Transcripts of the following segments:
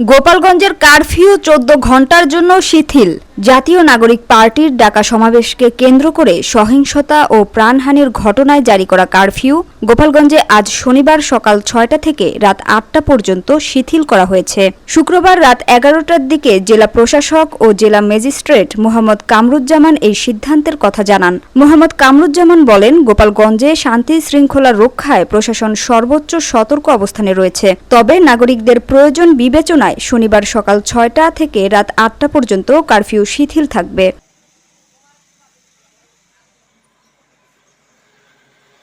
গোপালগঞ্জের কারফিউ চোদ্দ ঘণ্টার জন্য শিথিল। জাতীয় নাগরিক পার্টির ডাকা সমাবেশকে কেন্দ্র করে সহিংসতা ও প্রাণহানির ঘটনায় জারি করা কারফিউ গোপালগঞ্জে আজ শনিবার সকাল ছয়টা থেকে রাত আটটা পর্যন্ত শিথিল করা হয়েছে। শুক্রবার রাত এগারোটার দিকে জেলা প্রশাসক ও জেলা ম্যাজিস্ট্রেট মোহাম্মদ কামরুজ্জামান এই সিদ্ধান্তের কথা জানান। মোহাম্মদ কামরুজ্জামান বলেন, গোপালগঞ্জে শান্তি শৃঙ্খলা রক্ষায় প্রশাসন সর্বোচ্চ সতর্ক অবস্থানে রয়েছে। তবে নাগরিকদের প্রয়োজন বিবেচনায় শনিবার সকাল ছয়টা থেকে রাত আটটা পর্যন্ত কারফিউ শিথিল থাকবে।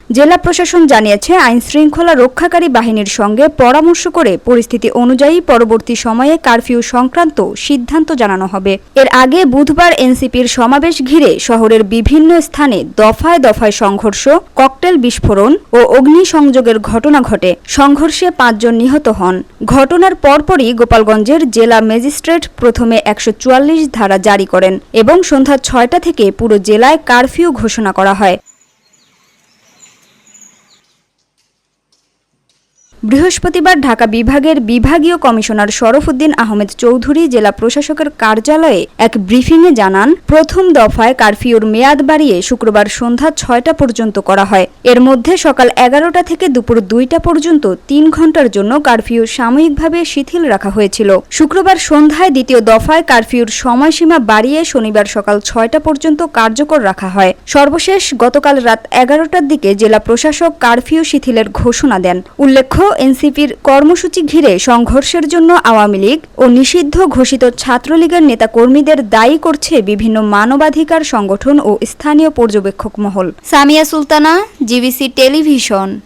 জেলা প্রশাসন জানিয়েছে আইন শৃঙ্খলা রক্ষাকারী বাহিনীর সঙ্গে পরামর্শ করে পরিস্থিতি অনুযায়ী পরবর্তী সময়ে কারফিউ সংক্রান্ত সিদ্ধান্ত জানানো হবে। এর আগে বুধবার এনসিপির সমাবেশ ঘিরে শহরের বিভিন্ন স্থানে দফায় দফায় সংঘর্ষ, ককটেল বিস্ফোরণ ও অগ্নিসংযোগের ঘটনা ঘটে। সংঘর্ষে পাঁচজন নিহত হন। ঘটনার পরপরই গোপালগঞ্জের জেলা ম্যাজিস্ট্রেট প্রথমে একশো চুয়াল্লিশ ধারা জারি করেন এবং সন্ধ্যা ছয়টা থেকে পুরো জেলায় কারফিউ ঘোষণা করা হয়। বৃহস্পতিবার ঢাকা বিভাগের বিভাগীয় কমিশনার শরফুদ্দিন আহমেদ চৌধুরী জেলা প্রশাসকের কার্যালয়ে এক ব্রিফিংয়ে জানান, প্রথম দফায় কারফিউর মেয়াদ বাড়িয়ে শুক্রবার সন্ধ্যা ছয়টা পর্যন্ত করা হয়। এর মধ্যে সকাল এগারোটা থেকে দুপুর দুইটা পর্যন্ত তিন ঘণ্টার জন্য কারফিউ সাময়িকভাবে শিথিল রাখা হয়েছিল। শুক্রবার সন্ধ্যায় দ্বিতীয় দফায় কারফিউর সময়সীমা বাড়িয়ে শনিবার সকাল ছয়টা পর্যন্ত কার্যকর রাখা হয়। সর্বশেষ গতকাল রাত এগারোটার দিকে জেলা প্রশাসক কারফিউ শিথিলের ঘোষণা দেন। উল্লেখ্য এনসিপির কর্মসূচি ঘিরে সংঘর্ষের জন্য আওয়ামী লীগ ও নিষিদ্ধ ঘোষিত ছাত্রলীগের নেতাকর্মীদের দায়ী করছে বিভিন্ন মানবাধিকার সংগঠন ও স্থানীয় পর্যবেক্ষক মহল। Samia Sultana, GBC television.